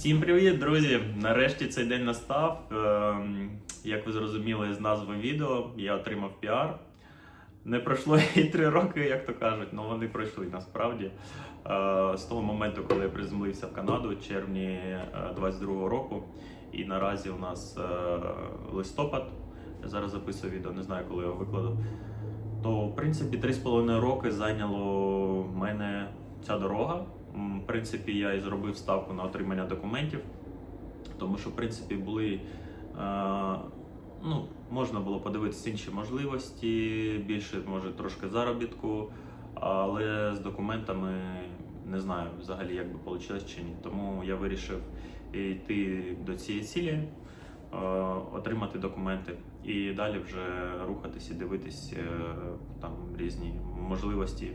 Всім привіт, друзі! Нарешті цей день настав. Ем, Як ви зрозуміли з назви відео, я отримав піар. Не пройшло і три роки, як то кажуть, але вони пройшли насправді. Е, З того моменту, коли я приземлився в Канаду в червні е, 22-го року, і наразі у нас е, листопад. Я зараз записую відео, не знаю, коли його викладу. То, в принципі, 3,5 роки зайняло в мене ця дорога. В принципі, я і зробив ставку на отримання документів, тому що, в принципі, були. Е, ну, можна було подивитися інші можливості, більше, може, трошки заробітку, але з документами не знаю взагалі, як би вийшло чи ні. Тому я вирішив йти до цієї цілі, е, отримати документи і далі вже рухатись і дивитись е, там різні можливості,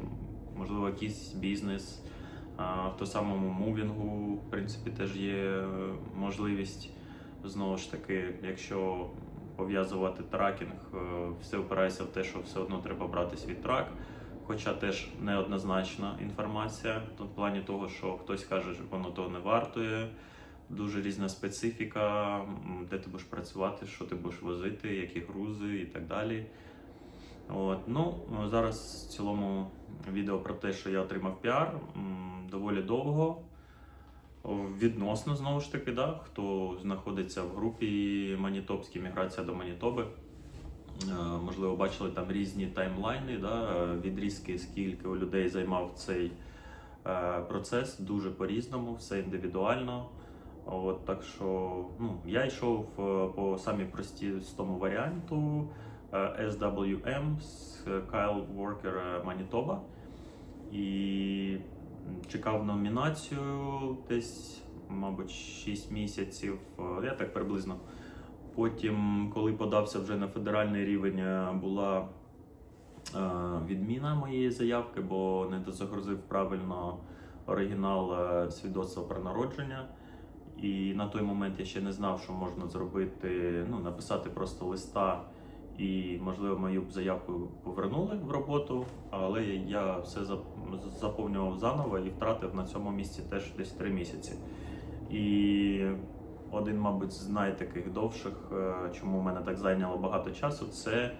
можливо, якийсь бізнес. В тому самому мувінгу, в принципі, теж є можливість. Знову ж таки, якщо пов'язувати тракінг, е, все опирається в те, що все одно треба брати свій трак. Хоча теж неоднозначна інформація, в плані того, що хтось каже, що воно того не вартує. Дуже різна специфіка, де ти будеш працювати, що ти будеш возити, які грузи і так далі. От. Ну, зараз в цілому відео про те, що я отримав піар доволі довго. Відносно знову ж таки, да, хто знаходиться в групі Манітопські міграція до Манітоби. Е, Можливо, бачили там різні таймлайни, да, е, відрізки, скільки у людей займав цей е, процес, дуже по-різному, все індивідуально. От, так що ну, я йшов по самій простому варіанту SWM з Kyle Walker Manitoba. І чекав номінацію десь, мабуть, 6 місяців. е, Я так приблизно. Потім, коли подався вже на федеральний рівень, е, була е, відміна моєї заявки, бо не дозагрузив правильно оригінал свідоцтва про народження. І на той момент я ще не знав, що можна зробити, ну, написати просто листа, і, можливо, мою б заявку повернули в роботу, але я все заповнював заново і втратив на цьому місці теж десь три місяці. І один, мабуть, з найтаких довших, е, чому в мене так зайняло багато часу, це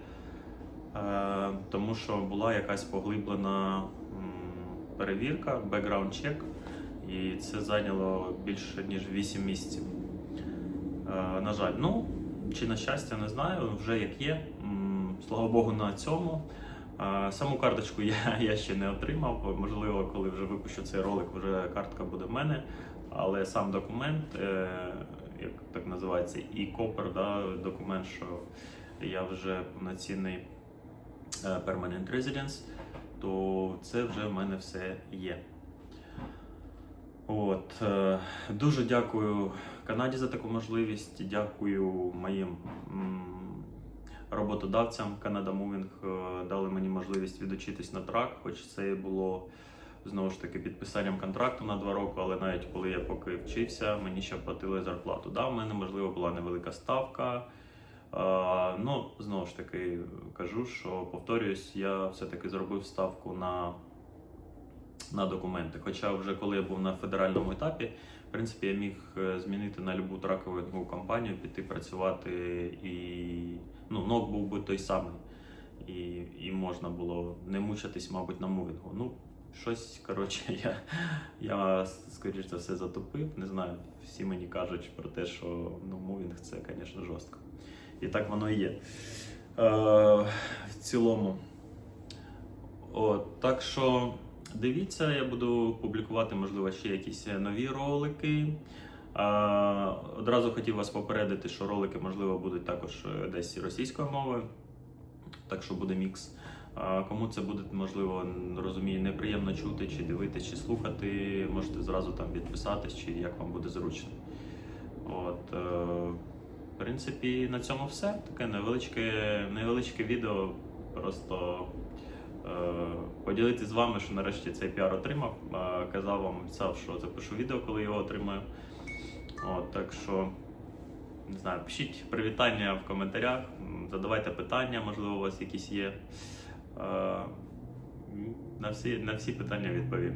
е, тому, що була якась поглиблена перевірка, бекграунд чек, і це зайняло більше ніж 8 місяців. Е, на жаль, ну чи на щастя, не знаю, вже як є. Слава Богу, на цьому. Саму карточку я, я ще не отримав. Можливо, коли вже випущу цей ролик, вже картка буде в мене. Але сам документ, е, як так називається, e-copper, да, документ, що я вже повноцінний е, permanent residence, то це вже в мене все є. От, е, дуже дякую Канаді за таку можливість. Дякую моїм роботодавцям. Canada Moving е, дали мені можливість відучитись на трак, хоч це і було знову ж таки підписанням контракту на два роки, але навіть коли я поки вчився, мені ще платили зарплату. Да, в мене можливо була невелика ставка. Е, ну, знову ж таки кажу, що повторююсь, я все-таки зробив ставку на на документи. Хоча вже коли я був на федеральному етапі, в принципі, я міг е, змінити на любу тракову компанію, піти працювати, і ну, ног був би той самий. І, і можна було не мучитись, мабуть, на мувінгу. Ну, щось, коротше, я, я скоріш за все затопив. Не знаю, всі мені кажуть про те, що ну, мувінг це, звісно, жорстко. І так воно і є. Е, в цілому. От, так що дивіться, я буду публікувати, можливо, ще якісь нові ролики. Одразу хотів вас попередити, що ролики, можливо, будуть також е, десь російською мовою, так що буде мікс. Кому це буде, можливо, розумію, неприємно чути, чи дивитися, чи слухати, можете зразу там відписатись, чи як вам буде зручно. От, е, в принципі, на цьому все. Таке невеличке, невеличке відео. Просто е, поділитися з вами, що нарешті цей піар отримав. Е, казав вам, обіцяв, що запишу відео, коли його отримаю. От, так що, не знаю, пишіть привітання в коментарях, задавайте питання, можливо, у вас якісь є. Е, на всі, на всі питання відповім.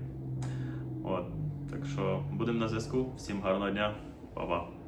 От, Так що будемо на зв'язку. Всім гарного дня, Па-па.